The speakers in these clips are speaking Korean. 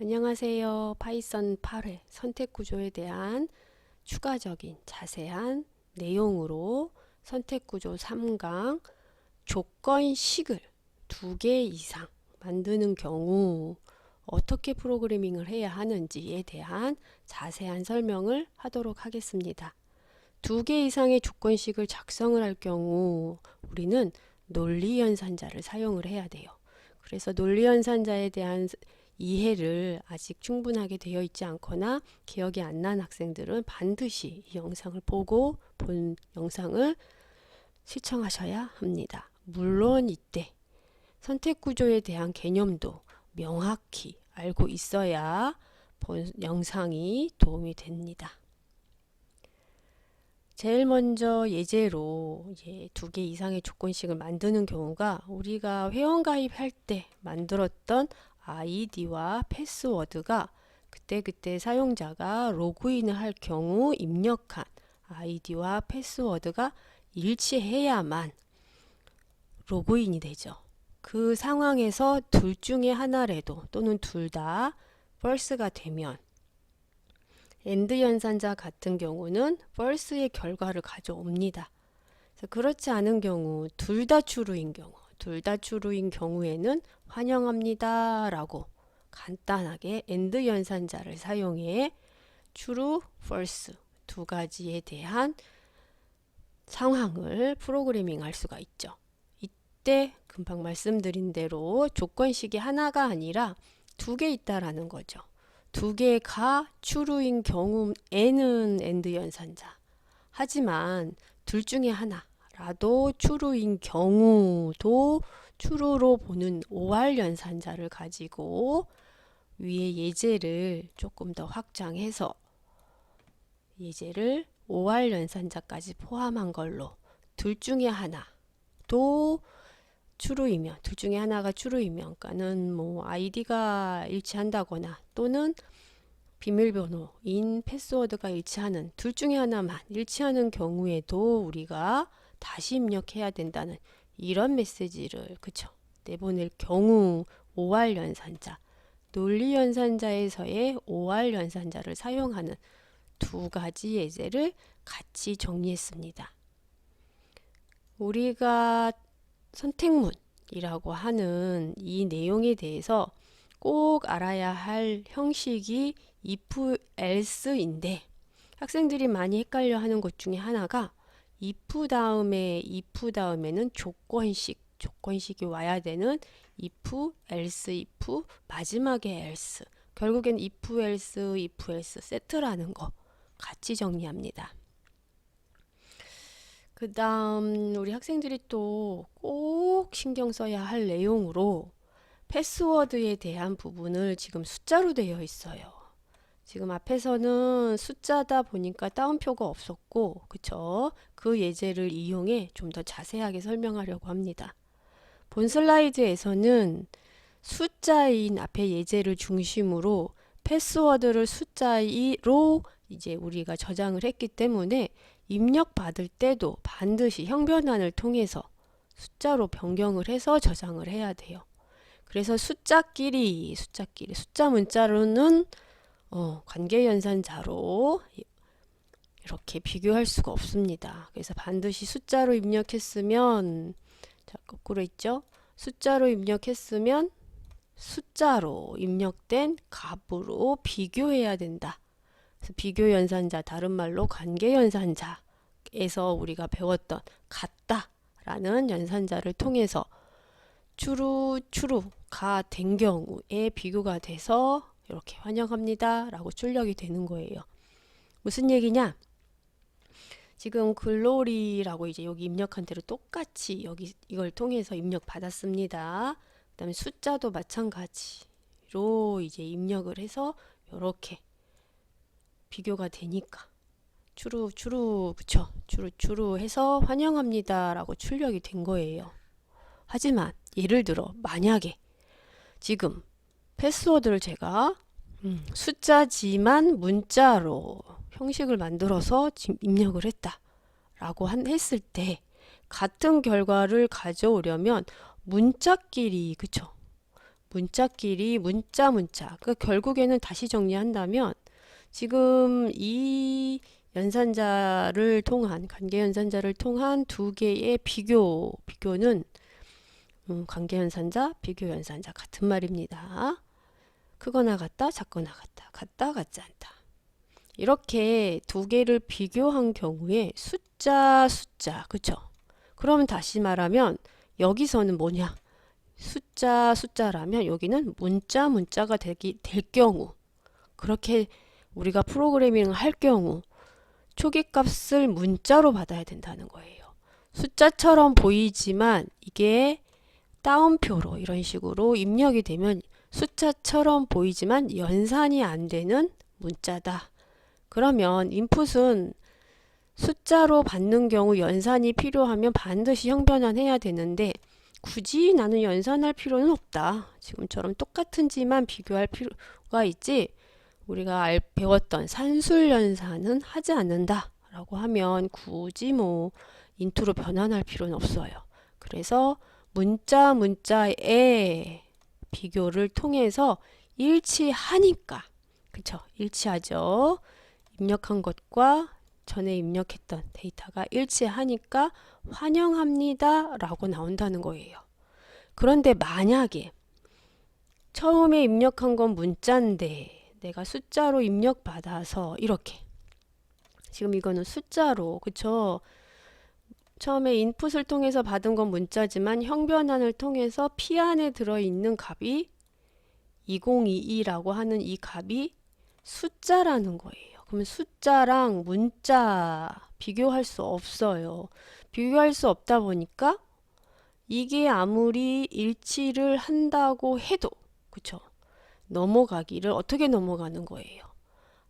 안녕하세요. 파이썬 8회 선택 구조에 대한 추가적인 자세한 내용으로 선택 구조 3강 조건식을 두 개 이상 만드는 경우 어떻게 프로그래밍을 해야 하는지에 대한 자세한 설명을 하도록 하겠습니다. 두 개 이상의 조건식을 작성을 할 경우 우리는 논리연산자를 사용을 해야 돼요. 그래서 논리연산자에 대한 이해를 아직 충분하게 되어 있지 않거나 기억이 안 난 학생들은 반드시 이 영상을 보고 본 영상을 시청하셔야 합니다. 물론 이때 선택 구조에 대한 개념도 명확히 알고 있어야 본 영상이 도움이 됩니다. 제일 먼저 예제로 이제 두개 이상의 조건식을 만드는 경우가 우리가 회원 가입할 때 만들었던 아이디와 패스워드가 그때그때 사용자가 로그인을 할 경우 입력한 아이디와 패스워드가 일치해야만 로그인이 되죠. 그 상황에서 둘 중에 하나라도 또는 둘 다 false가 되면 엔드 연산자 같은 경우는 false의 결과를 가져옵니다. 그렇지 않은 경우 둘 다 true인 경우 둘 다 true인 경우에는 환영합니다 라고 간단하게 엔드 연산자를 사용해 true, false 두 가지에 대한 상황을 프로그래밍 할 수가 있죠. 이때 금방 말씀드린 대로 조건식이 하나가 아니라 두 개 있다라는 거죠. 두 개가 true인 경우에는 엔드 연산자. 하지만 둘 중에 하나라도 true인 경우도 true로 보는 OR 연산자를 가지고 위에 예제를 조금 더 확장해서 예제를 OR 연산자까지 포함한 걸로 둘 중에 하나도 true이면 둘 중에 하나가 true이면 그러니까는 뭐 아이디가 일치한다거나 또는 비밀번호인 패스워드가 일치하는 둘 중에 하나만 일치하는 경우에도 우리가 다시 입력해야 된다는 이런 메시지를 그쵸 내보낼 경우 OR 연산자 논리 연산자에서의 OR 연산자를 사용하는 두 가지 예제를 같이 정리했습니다. 우리가 선택문이라고 하는 이 내용에 대해서 꼭 알아야 할 형식이 if else인데 학생들이 많이 헷갈려 하는 것 중에 하나가 if 다음에 if 다음에는 조건식 조건식이 와야 되는 if, else, if 마지막에 else 결국엔 if, else, if, else 세트라는 거 같이 정리합니다. 그 다음 우리 학생들이 또 꼭 신경 써야 할 내용으로 패스워드에 대한 부분을 지금 숫자로 되어 있어요. 지금 앞에서는 숫자다 보니까 따옴표가 없었고 그쵸? 그 예제를 이용해 좀 더 자세하게 설명하려고 합니다. 본 슬라이드에서는 숫자인 앞에 예제를 중심으로 패스워드를 숫자로 이제 우리가 저장을 했기 때문에 입력 받을 때도 반드시 형변환을 통해서 숫자로 변경을 해서 저장을 해야 돼요. 그래서 숫자끼리 숫자끼리 숫자 문자로는 어, 관계 연산자로 이렇게 비교할 수가 없습니다. 그래서 반드시 숫자로 입력했으면 자 거꾸로 있죠. 숫자로 입력했으면 숫자로 입력된 값으로 비교해야 된다. 그래서 비교 연산자 다른 말로 관계 연산자에서 우리가 배웠던 같다라는 연산자를 통해서 추루 추루가 된 경우에 비교가 돼서 이렇게 환영합니다 라고 출력이 되는 거예요. 무슨 얘기냐? 지금 글로리라고 이제 여기 입력한 대로 똑같이 여기 이걸 통해서 입력 받았습니다. 그 다음에 숫자도 마찬가지로 이제 입력을 해서 이렇게 비교가 되니까 추루 추루 그쵸 추루 추루 해서 환영합니다 라고 출력이 된 거예요. 하지만 예를 들어 만약에 지금 패스워드를 제가 음, 숫자지만 문자로 형식을 만들어서 입력을 했다 라고 한, 했을 때 같은 결과를 가져오려면 문자끼리 그쵸 문자끼리 문자 문자. 그 결국에는 다시 정리한다면 지금 이 연산자를 통한 관계 연산자를 통한 두 개의 비교 비교는 음, 관계 연산자, 비교 연산자 같은 말입니다. 크거나 같다, 작거나 같다, 같다, 같지 않다. 이렇게 두 개를 비교한 경우에 숫자, 숫자, 그쵸? 그러면 다시 말하면 여기서는 뭐냐? 숫자, 숫자라면 여기는 문자, 문자가 되기, 될 경우 그렇게 우리가 프로그래밍을 할 경우 초기값을 문자로 받아야 된다는 거예요. 숫자처럼 보이지만 이게 따옴표로 이런 식으로 입력이 되면 숫자처럼 보이지만 연산이 안 되는 문자다. 그러면 인풋은 숫자로 받는 경우 연산이 필요하면 반드시 형변환해야 되는데 굳이 나는 연산할 필요는 없다. 지금처럼 똑같은지만 비교할 필요가 있지. 우리가 알, 배웠던 산술 연산은 하지 않는다. 라고 하면 굳이 뭐 인투로 변환할 필요는 없어요. 그래서 문자 문자의 비교를 통해서 일치하니까. 그쵸? 일치하죠. 입력한 것과 전에 입력했던 데이터가 일치하니까 환영합니다 라고 나온다는 거예요. 그런데 만약에 처음에 입력한 건 문자인데 내가 숫자로 입력 받아서 이렇게. 지금 이거는 숫자로 그쵸 처음에 인풋을 통해서 받은 건 문자지만 형변환을 통해서 P 안에 들어있는 값이 2022라고 하는 이 값이 숫자라는 거예요. 그러면 숫자랑 문자 비교할 수 없어요. 비교할 수 없다 보니까 이게 아무리 일치를 한다고 해도 그쵸? 넘어가기를 어떻게 넘어가는 거예요?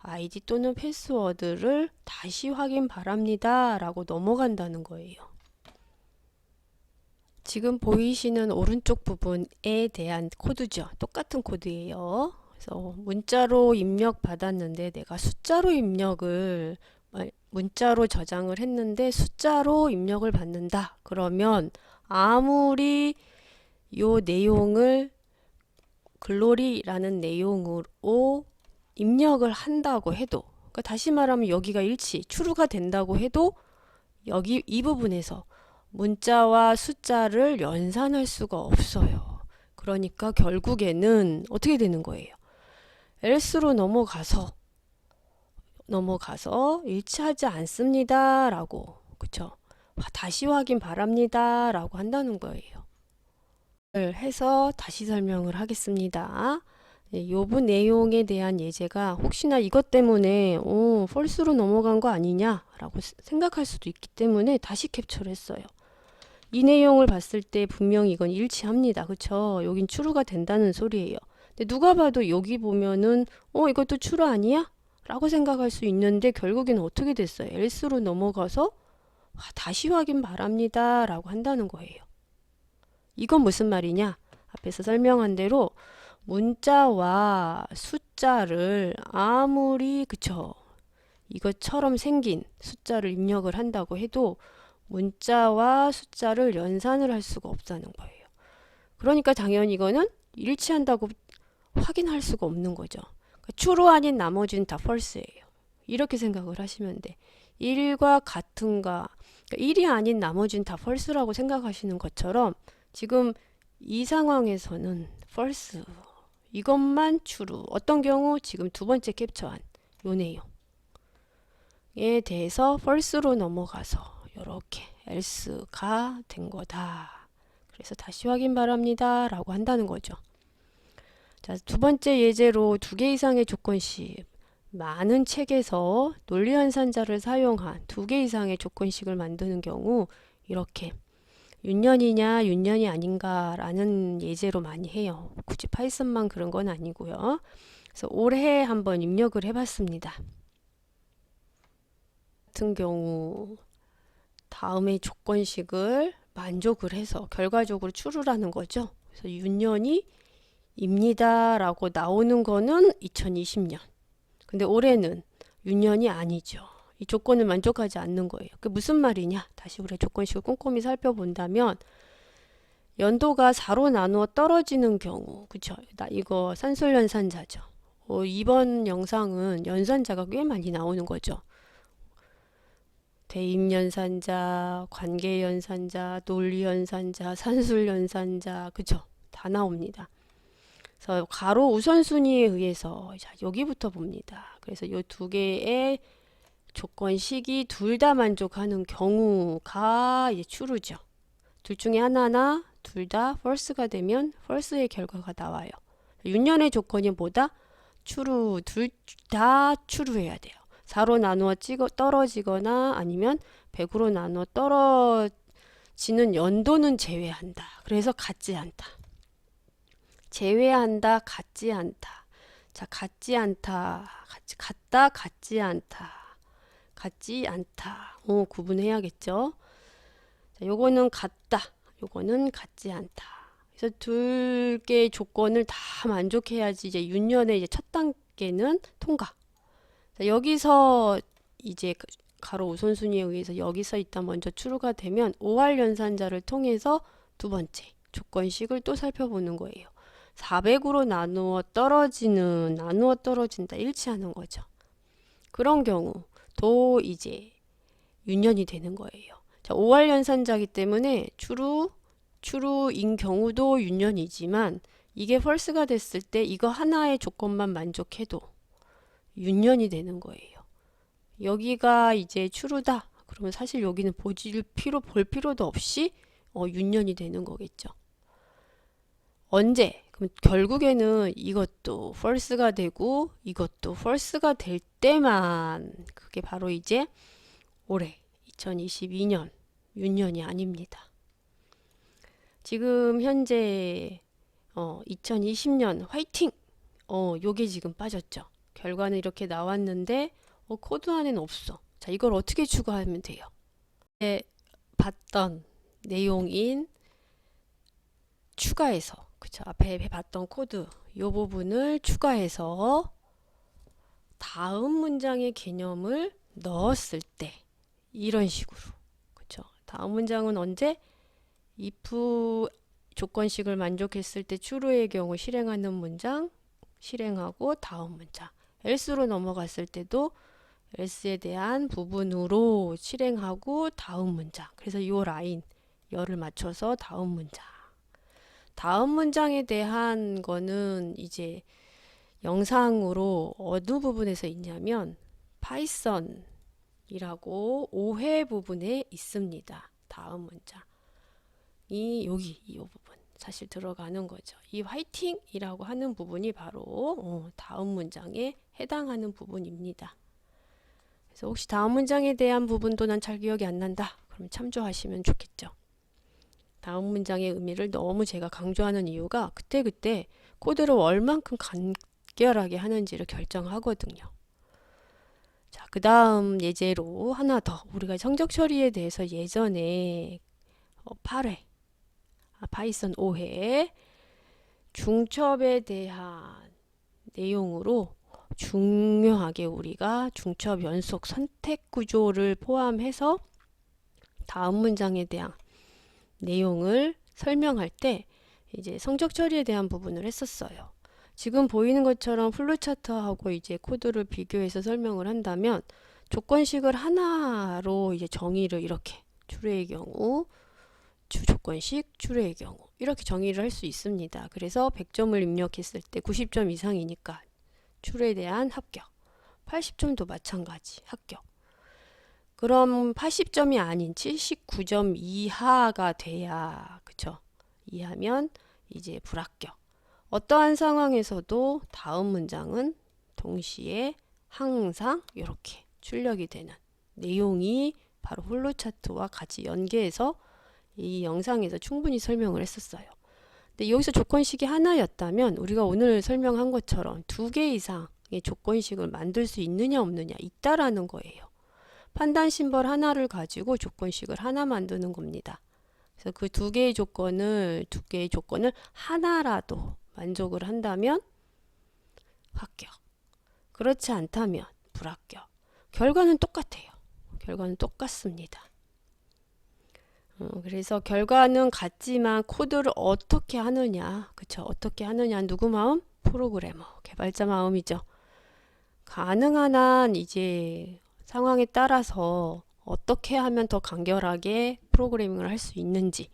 아이디 또는 패스워드를 다시 확인 바랍니다. 라고 넘어간다는 거예요. 지금 보이시는 오른쪽 부분에 대한 코드죠. 똑같은 코드예요. 그래서 문자로 입력 받았는데 내가 숫자로 입력을 문자로 저장을 했는데 숫자로 입력을 받는다. 그러면 아무리 요 내용을 글로리라는 내용으로 입력을 한다고 해도 그러니까 다시 말하면 여기가 일치, 추루가 된다고 해도 여기 이 부분에서 문자와 숫자를 연산할 수가 없어요. 그러니까 결국에는 어떻게 되는 거예요? else로 넘어가서 넘어가서 일치하지 않습니다. 라고 그쵸? 다시 확인 바랍니다. 라고 한다는 거예요. 해서 다시 설명을 하겠습니다. 네, 요부 내용에 대한 예제가 혹시나 이것 때문에 오, 펄스로 넘어간 거 아니냐 라고 생각할 수도 있기 때문에 다시 캡처를 했어요. 이 내용을 봤을 때 분명히 이건 일치합니다. 그쵸? 여긴 추루가 된다는 소리예요. 근데 누가 봐도 여기 보면은 어 이것도 추루 아니야? 라고 생각할 수 있는데 결국에는 어떻게 됐어요? else로 넘어가서 다시 확인 바랍니다. 라고 한다는 거예요. 이건 무슨 말이냐? 앞에서 설명한 대로 문자와 숫자를 아무리 그쵸 이것처럼 생긴 숫자를 입력을 한다고 해도 문자와 숫자를 연산을 할 수가 없다는 거예요. 그러니까 당연히 이거는 일치한다고 확인할 수가 없는 거죠. 그러니까 true 아닌 나머지는 다 false예요. 이렇게 생각을 하시면 돼. 1과 같은가 그러니까 1이 아닌 나머지는 다 false라고 생각하시는 것처럼 지금 이 상황에서는 false 이것만 true. 어떤 경우 지금 두 번째 캡처한 요 내용에 대해서 false로 넘어가서 이렇게 else가 된 거다. 그래서 다시 확인 바랍니다. 라고 한다는 거죠. 자, 두 번째 예제로 두 개 이상의 조건식 많은 책에서 논리연산자를 사용한 두 개 이상의 조건식을 만드는 경우 이렇게 윤년이냐 윤년이 아닌가라는 예제로 많이 해요. 굳이 파이썬만 그런 건 아니고요. 그래서 올해 한번 입력을 해봤습니다. 같은 경우 다음의 조건식을 만족을 해서 결과적으로 추루라는 거죠. 그래서 윤년이 입니다 라고 나오는 거는 2020년. 근데 올해는 윤년이 아니죠. 이 조건을 만족하지 않는 거예요. 그 무슨 말이냐? 다시 우리 조건식을 꼼꼼히 살펴본다면 연도가 4로 나누어 떨어지는 경우, 그쵸? 나 이거 산술연산자죠. 어, 이번 영상은 연산자가 꽤 많이 나오는 거죠. 대입연산자, 관계연산자, 논리연산자, 산술연산자, 그쵸? 다 나옵니다. 그래서 가로 우선순위에 의해서 자, 여기부터 봅니다. 그래서 이 두 개의 조건식이 둘 다 만족하는 경우가 이제 true죠. 둘 중에 하나나 둘 다 false가 되면 false의 결과가 나와요. 윤년의 조건이 뭐다? true, 둘다 true해야 돼요. 4로 나누어 찍어 떨어지거나 아니면 100으로 나누어 떨어지는 연도는 제외한다. 그래서 같지 않다. 제외한다, 같지 않다. 자, 같지 않다. 같지, 같다, 같지 않다. 같지 않다. 어, 구분해야겠죠? 자, 요거는 같다. 요거는 같지 않다. 그래서 둘 개의 조건을 다 만족해야지 이제 윤년의 이제 첫 단계는 통과. 자, 여기서 이제 그 가로 우선순위에 의해서 여기서 있다 먼저 추루가 되면 5할 연산자를 통해서 두 번째 조건식을 또 살펴보는 거예요. 400으로 나누어 떨어지는 나누어 떨어진다 일치하는 거죠. 그런 경우 도 이제 윤년이 되는 거예요. 자, 5할 연산자기 때문에 추루 추루인 경우도 윤년이지만 이게 펄스가 됐을 때 이거 하나의 조건만 만족해도 윤년이 되는 거예요. 여기가 이제 추루다. 그러면 사실 여기는 보질 필요 볼 필요도 없이 어, 윤년이 되는 거겠죠. 언제? 결국에는 이것도 false가 되고 이것도 false가 될 때만 그게 바로 이제 올해 2022년 윤년이 아닙니다. 지금 현재 어, 2020년 화이팅! 어, 요게 지금 빠졌죠. 결과는 이렇게 나왔는데 어, 코드 안에는 없어. 자, 이걸 어떻게 추가하면 돼요? 네, 봤던 내용인 추가해서 그쵸. 앞에 봤던 코드 이 부분을 추가해서 다음 문장의 개념을 넣었을 때 이런 식으로. 그쵸. 다음 문장은 언제? if 조건식을 만족했을 때 true의 경우 실행하는 문장 실행하고 다음 문장. else로 넘어갔을 때도 else에 대한 부분으로 실행하고 다음 문장. 그래서 이 라인 열을 맞춰서 다음 문장 다음 문장에 대한 거는 이제 영상으로 어느 부분에서 있냐면 파이썬이라고 5회 부분에 있습니다. 다음 문장이 여기 이 부분 사실 들어가는 거죠. 이 화이팅이라고 하는 부분이 바로 어, 다음 문장에 해당하는 부분입니다. 그래서 혹시 다음 문장에 대한 부분도 난 잘 기억이 안 난다. 그럼 참조하시면 좋겠죠. 다음 문장의 의미를 너무 제가 강조하는 이유가 그때그때 코드를 얼만큼 간결하게 하는지를 결정하거든요. 자, 그 다음 예제로 하나 더 우리가 성적 처리에 대해서 예전에 어, 8회, 아, 파이썬 5회 중첩에 대한 내용으로 중요하게 우리가 중첩 연속 선택 구조를 포함해서 다음 문장에 대한 내용을 설명할 때 이제 성적 처리에 대한 부분을 했었어요. 지금 보이는 것처럼 플로차트하고 이제 코드를 비교해서 설명을 한다면 조건식을 하나로 이제 정의를 이렇게 추례의 경우 주 조건식 추례의 경우 이렇게 정의를 할 수 있습니다. 그래서 100점을 입력했을 때 90점 이상이니까 추례에 대한 합격 80점도 마찬가지 합격 그럼 80점이 아닌 79점 이하가 돼야 그쵸? 이하면 이제 불합격. 어떠한 상황에서도 다음 문장은 동시에 항상 이렇게 출력이 되는 내용이 바로 홀로 차트와 같이 연계해서 이 영상에서 충분히 설명을 했었어요. 근데 여기서 조건식이 하나였다면 우리가 오늘 설명한 것처럼 두 개 이상의 조건식을 만들 수 있느냐 없느냐 있다라는 거예요. 판단 심벌 하나를 가지고 조건식을 하나 만드는 겁니다. 그래서 그 두 개의 조건을 두 개의 조건을 하나라도 만족을 한다면 합격. 그렇지 않다면 불합격. 결과는 똑같아요. 결과는 똑같습니다. 어, 그래서 결과는 같지만 코드를 어떻게 하느냐, 그쵸? 어떻게 하느냐, 누구 마음? 프로그래머, 개발자 마음이죠. 가능한 한 이제 상황에 따라서 어떻게 하면 더 간결하게 프로그래밍을 할 수 있는지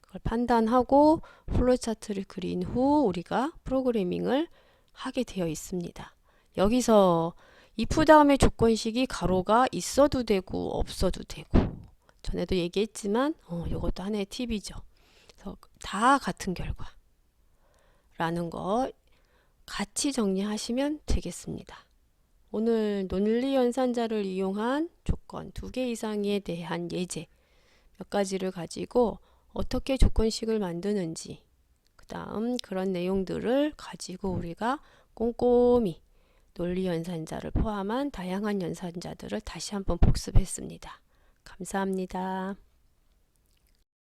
그걸 판단하고 플로우 차트를 그린 후 우리가 프로그래밍을 하게 되어 있습니다. 여기서 if 다음에 조건식이 가로가 있어도 되고 없어도 되고 전에도 얘기했지만 어, 이것도 하나의 팁이죠. 그래서 다 같은 결과라는 거 같이 정리하시면 되겠습니다. 오늘 논리 연산자를 이용한 조건 두 개 이상에 대한 예제 몇 가지를 가지고 어떻게 조건식을 만드는지 그 다음 그런 내용들을 가지고 우리가 꼼꼼히 논리 연산자를 포함한 다양한 연산자들을 다시 한번 복습했습니다. 감사합니다.